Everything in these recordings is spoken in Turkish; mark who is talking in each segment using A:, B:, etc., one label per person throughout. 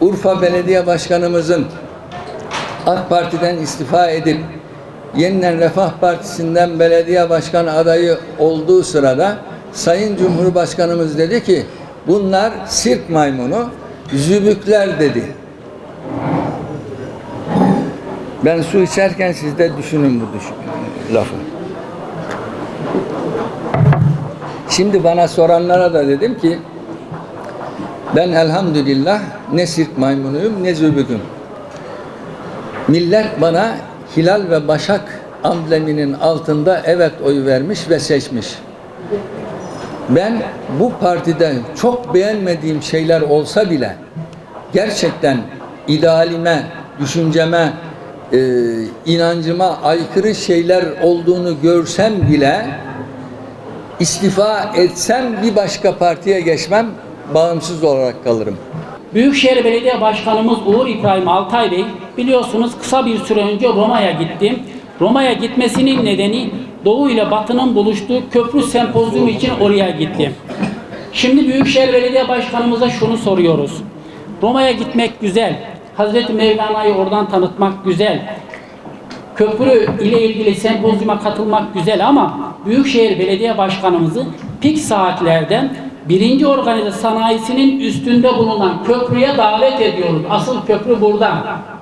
A: Urfa Belediye Başkanımızın AK Parti'den istifa edip yeniden Refah Partisi'nden belediye başkanı adayı olduğu sırada Sayın Cumhurbaşkanımız dedi ki bunlar sirk maymunu, zübükler dedi. Ben su içerken siz de düşünün bu düşün, lafı. Şimdi bana soranlara da dedim ki ben elhamdülillah ne sirk maymunuyum ne zübüküm. Millet bana hilal ve başak ambleminin altında evet oy vermiş ve seçmiş. Ben bu partide çok beğenmediğim şeyler olsa bile gerçekten idealime, düşünceme, e, inancıma aykırı şeyler olduğunu görsem bile istifa etsem bir başka partiye geçmem, bağımsız olarak kalırım.
B: Büyükşehir Belediye Başkanımız Uğur İbrahim Altay Bey biliyorsunuz kısa bir süre önce Roma'ya gitti. Roma'ya gitmesinin nedeni Doğu ile Batı'nın buluştuğu köprü sempozyumu için oraya gitti. Şimdi Büyükşehir Belediye Başkanımıza şunu soruyoruz. Roma'ya gitmek güzel. Hazreti Mevlana'yı oradan tanıtmak güzel. Köprü ile ilgili sempozyuma katılmak güzel ama Büyükşehir Belediye Başkanımızı pik saatlerden birinci organize sanayisinin üstünde bulunan köprüye davet ediyoruz. Asıl köprü burada.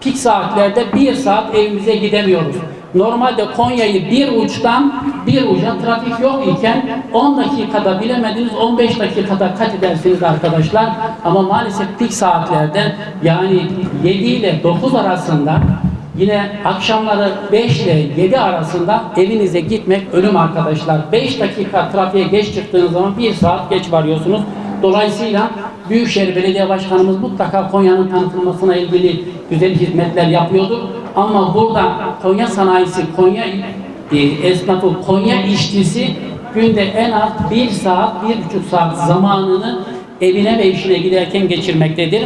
B: Pik saatlerde bir saat evimize gidemiyoruz. Normalde Konya'yı bir uçtan bir uca trafik yok iken 10 dakikada bilemediniz 15 dakikada kat edersiniz arkadaşlar. Ama maalesef pik saatlerde yani 7 ile 9 arasında Yine akşamları 5 ile 7 arasında evinize gitmek ölüm arkadaşlar. 5 dakika trafiğe geç çıktığınız zaman 1 saat geç varıyorsunuz. Dolayısıyla Büyükşehir Belediye Başkanımız mutlaka Konya'nın tanıtılmasına ilgili güzel hizmetler yapıyordur. Ama burada Konya sanayisi, Konya e, esnafı, Konya işçisi günde en az 1 saat, 1,5 saat zamanını evine ve işine giderken geçirmektedir.